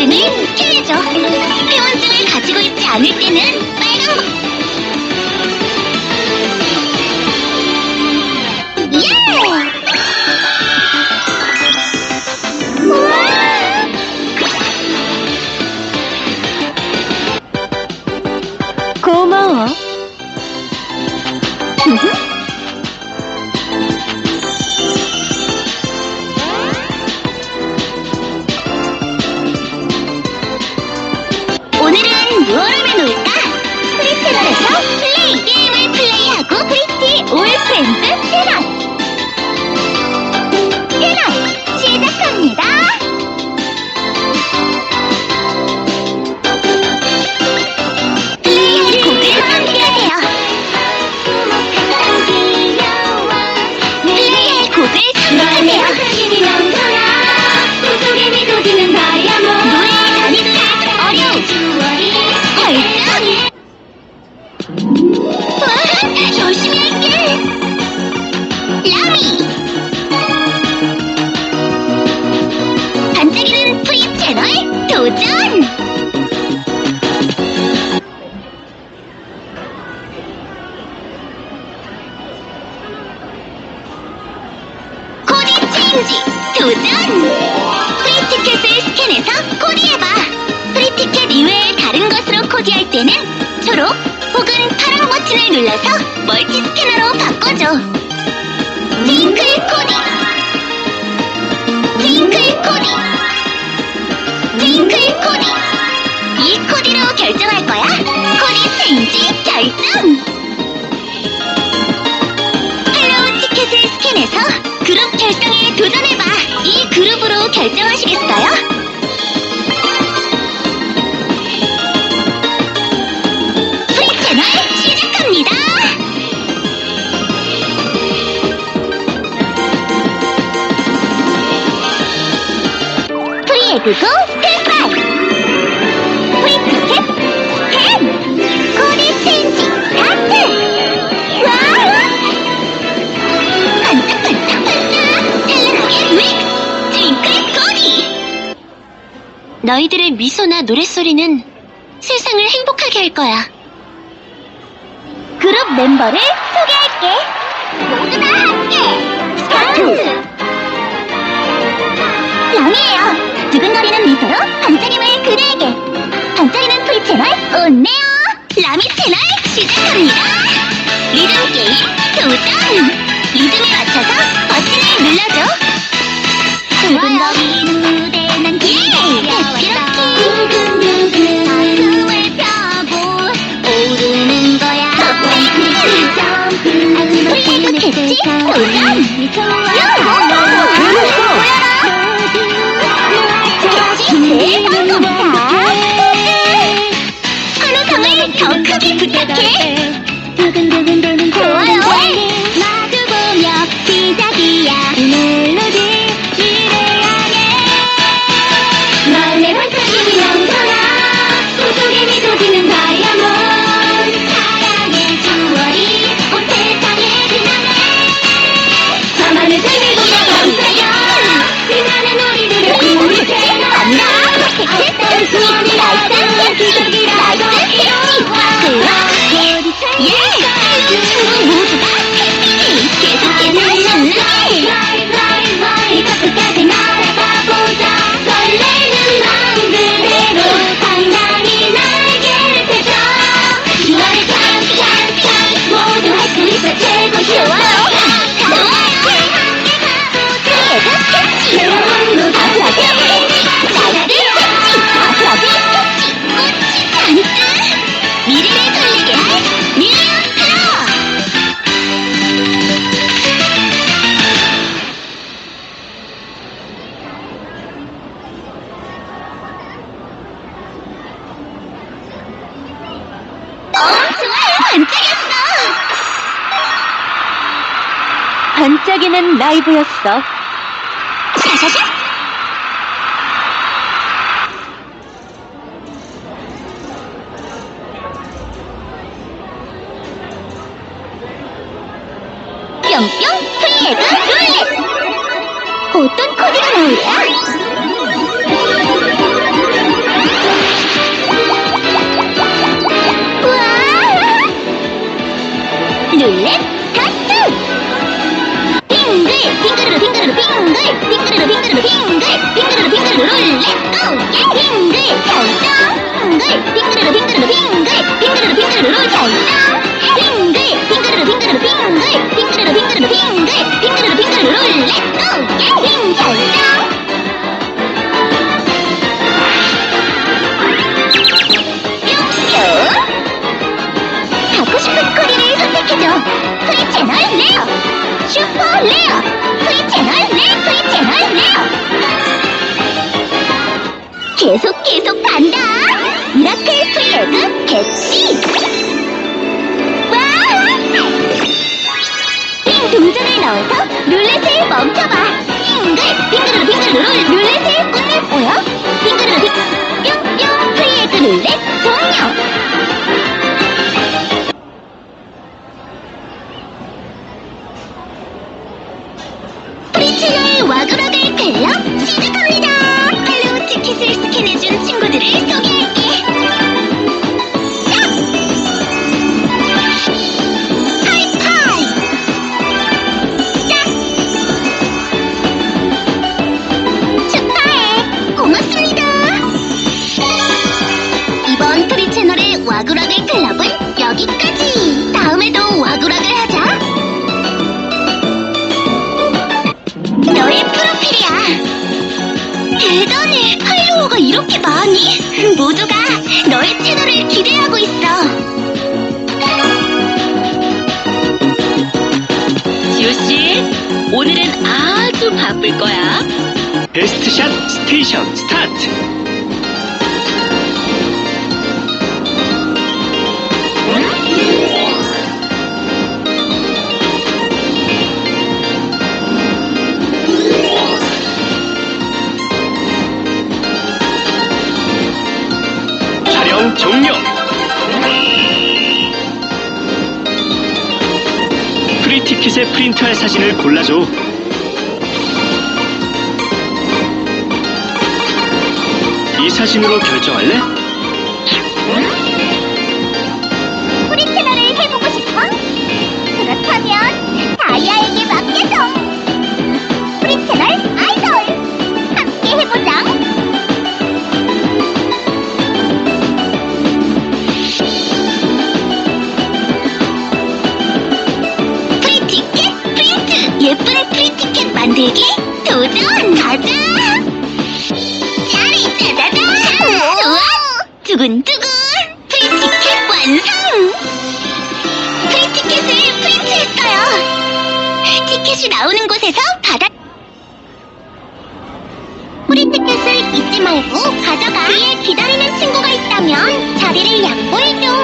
기준을 깨야죠. 회원증을 가지고 있지 않을 때는 빨간 시작합니다. 패키지 도전! 프리티켓을 스캔해서 코디해봐! 프리티켓 이외에 다른 것으로 코디할 때는 초록 혹은 파랑 버튼을 눌러서 멀티 스캐너로 바꿔줘. 트윙클 코디! 트윙클 코디! 트윙클 코디! 이 코디로 결정할 거야? 코디 체인지 결정! 그룹 결정에 도전해봐. 이 그룹으로 결정하시겠어요? 프리 채널 시작합니다. 프리 에그고 너희들의 미소나 노랫소리는 세상을 행복하게 할 거야. 그룹 멤버를 소개할게. 모두 다 함께 스타트! 영이에요. 두근거리는 미소로 반짝임을 그대에게. 반짝이는 풀 채널 온네요. 라미 채널 시작합니다. 리듬 게임 도전! 리듬에 됐지? 어 반짝였어! 반짝이는 라이브였어. 샤샤샤! 뿅뿅 프리에그 룰렛! 어떤 코드가 나올까? 룰렛 스타트! 빙글 빙그르르 빙그르르 빙글 빙그르르 빙그르르 빙글 빙그르르 빙그르르 룰렛 고! 예! 빙글 결정 빙글 빙그르르 빙그르르 빙글 빙그르르 빙그르르 룰 결정 빙 슈퍼 레어 프리 채널 레 프리 채널 레어 계속 계속 간다. 미라클 프리 에그 개치 와! 빙 동전을 넣어서 많이? 모두가 너의 채널을 기대하고 있어. 지우씨, 오늘은 아주 바쁠 거야. 베스트샷 스테이션 스타트! 촬영 종료! 프리티켓에 프린트할 사진을 골라줘. 이 사진으로 결정할래? 만들기 도전! 가자! 자리 짜자자! 좋아! 두근두근! 프린티켓 완성! 프린티켓을 프린트했어요! 티켓이 나오는 곳에서 받아 프리티켓을 잊지 말고 가져가 뒤에 기다리는 친구가 있다면 자리를 양보해줘